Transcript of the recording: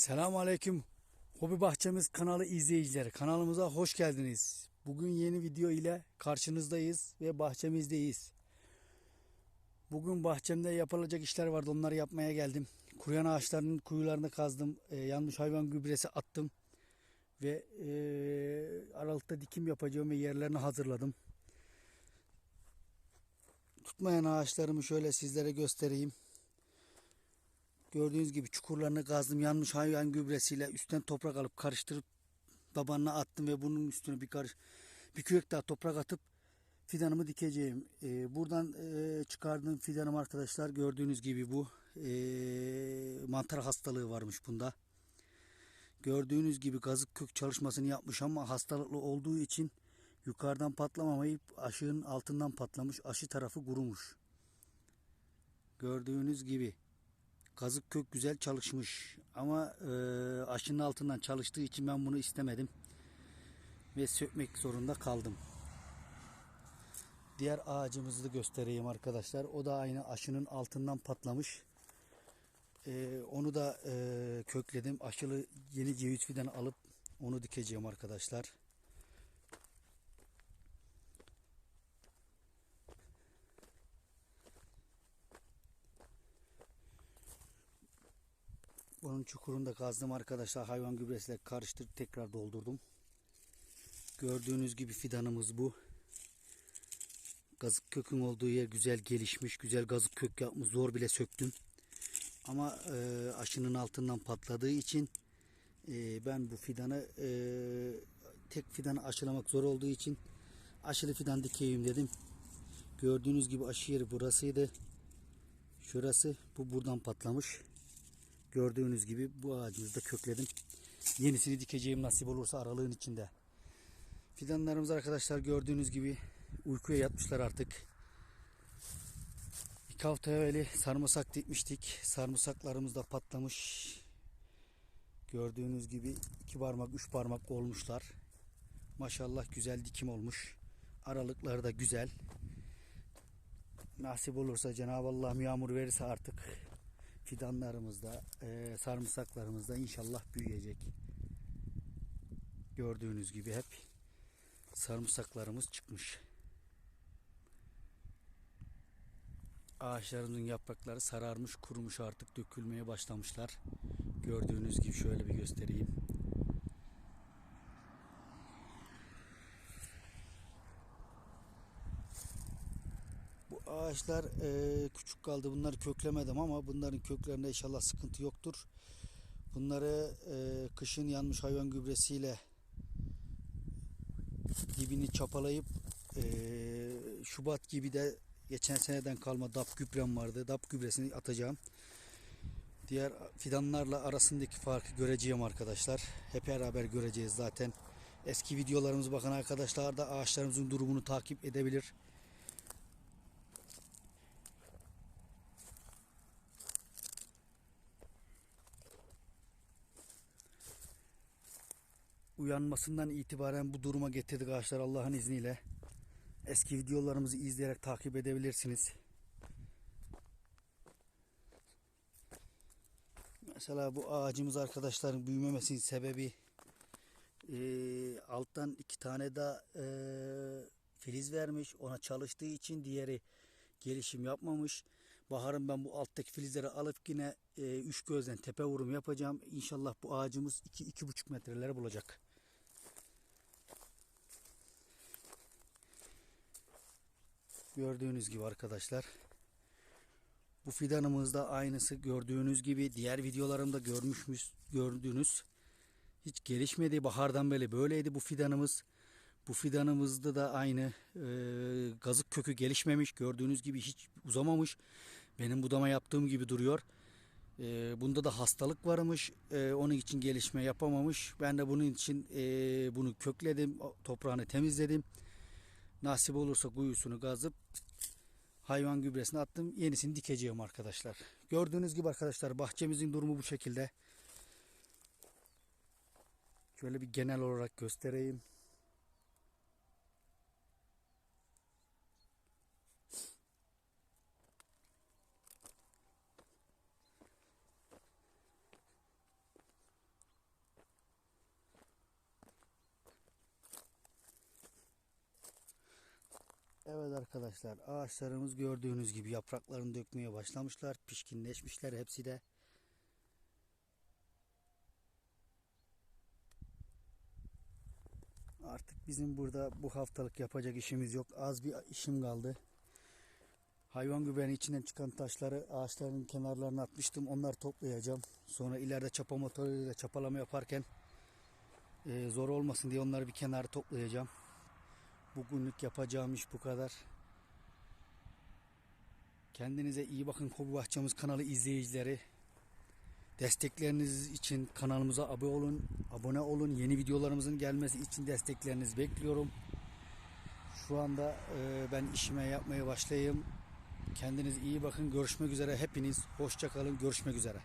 Selamun Aleyküm. Hobi Bahçemiz kanalı izleyicileri. Kanalımıza hoş geldiniz. Bugün yeni video ile karşınızdayız ve bahçemizdeyiz. Bugün bahçemde yapılacak işler vardı. Onları yapmaya geldim. Kuruyan ağaçların kuyularını kazdım. Ee, yanmış hayvan gübresi attım. Ve ee, aralıkta dikim yapacağım ve yerlerini hazırladım. Tutmayan ağaçlarımı şöyle sizlere göstereyim. Gördüğünüz gibi çukurlarını kazdım. Yanmış hayvan gübresiyle üstten toprak alıp karıştırıp tabanına attım ve bunun üstüne bir karış bir kürek daha toprak atıp fidanımı dikeceğim. Ee, buradan e, çıkardığım fidanım arkadaşlar gördüğünüz gibi bu e, mantar hastalığı varmış bunda. Gördüğünüz gibi gazık kök çalışmasını yapmış ama hastalıklı olduğu için yukarıdan patlamamayıp aşığın altından patlamış. Aşı tarafı kurumuş. Gördüğünüz gibi. Kazık kök güzel çalışmış ama e, aşının altından çalıştığı için ben bunu istemedim ve sökmek zorunda kaldım. Diğer ağacımızı da göstereyim arkadaşlar. O da aynı aşının altından patlamış. E, onu da e, kökledim. Aşılı yeni ceviz fidanı alıp onu dikeceğim arkadaşlar. Bunun çukurunu da kazdım arkadaşlar. Hayvan gübresiyle karıştırıp tekrar doldurdum. Gördüğünüz gibi fidanımız bu. Gazık kökün olduğu yer güzel gelişmiş. Güzel gazık kök yapmış. Zor bile söktüm. Ama e, aşının altından patladığı için e, ben bu fidanı e, tek fidanı aşılamak zor olduğu için aşılı fidan dikeyim dedim. Gördüğünüz gibi aşı yeri burasıydı. Şurası bu buradan patlamış. Gördüğünüz gibi bu ağacımızı da kökledim. Yenisini dikeceğim nasip olursa aralığın içinde. Fidanlarımız arkadaşlar gördüğünüz gibi uykuya yatmışlar artık. İki hafta evveli sarımsak dikmiştik. Sarımsaklarımız da patlamış. Gördüğünüz gibi iki parmak, üç parmak olmuşlar. Maşallah güzel dikim olmuş. Aralıkları da güzel. Nasip olursa Cenab-ı Allah yağmur verirse artık fidanlarımız da e, sarımsaklarımız da inşallah büyüyecek. Gördüğünüz gibi hep sarımsaklarımız çıkmış. Ağaçlarımızın yaprakları sararmış, kurumuş artık dökülmeye başlamışlar. Gördüğünüz gibi şöyle bir göstereyim. Ağaçlar e, küçük kaldı. Bunları köklemedim ama bunların köklerinde inşallah sıkıntı yoktur. Bunları e, kışın yanmış hayvan gübresiyle dibini çapalayıp e, Şubat gibi de geçen seneden kalma DAP gübrem vardı. DAP gübresini atacağım. Diğer fidanlarla arasındaki farkı göreceğim arkadaşlar. Hep beraber göreceğiz zaten. Eski videolarımız bakın arkadaşlar da ağaçlarımızın durumunu takip edebilir. Uyanmasından itibaren bu duruma getirdik ağaçlar Allah'ın izniyle. Eski videolarımızı izleyerek takip edebilirsiniz. Mesela bu ağacımız arkadaşların büyümemesinin sebebi e, alttan iki tane daha e, filiz vermiş. Ona çalıştığı için diğeri gelişim yapmamış. Baharın ben bu alttaki filizleri alıp yine e, üç gözden tepe vurum yapacağım. İnşallah bu ağacımız 2-2,5 metreleri bulacak. Gördüğünüz gibi arkadaşlar. Bu fidanımız da aynısı gördüğünüz gibi diğer videolarımda görmüşmüş gördüğünüz hiç gelişmedi. Bahardan beri böyleydi bu fidanımız. Bu fidanımızda da aynı e, gazık kökü gelişmemiş. Gördüğünüz gibi hiç uzamamış. Benim budama yaptığım gibi duruyor. E, bunda da hastalık varmış. E, onun için gelişme yapamamış. Ben de bunun için e, bunu kökledim. Toprağını temizledim. Nasip olursa kuyusunu kazıp hayvan gübresini attım. Yenisini dikeceğim arkadaşlar. Gördüğünüz gibi arkadaşlar bahçemizin durumu bu şekilde. Şöyle bir genel olarak göstereyim. Evet arkadaşlar ağaçlarımız gördüğünüz gibi yapraklarını dökmeye başlamışlar. Pişkinleşmişler hepsi de. Artık bizim burada bu haftalık yapacak işimiz yok. Az bir işim kaldı. Hayvan gübreni içinden çıkan taşları ağaçların kenarlarına atmıştım. Onları toplayacağım. Sonra ileride çapa motoruyla çapalama yaparken e, zor olmasın diye onları bir kenara toplayacağım. Bugünlük yapacağım iş bu kadar. Kendinize iyi bakın Hobi Bahçemiz kanalı izleyicileri. Destekleriniz için kanalımıza abone olun. Abone olun. Yeni videolarımızın gelmesi için desteklerinizi bekliyorum. Şu anda e, ben işime yapmaya başlayayım. Kendinize iyi bakın. Görüşmek üzere. Hepiniz hoşça kalın. Görüşmek üzere.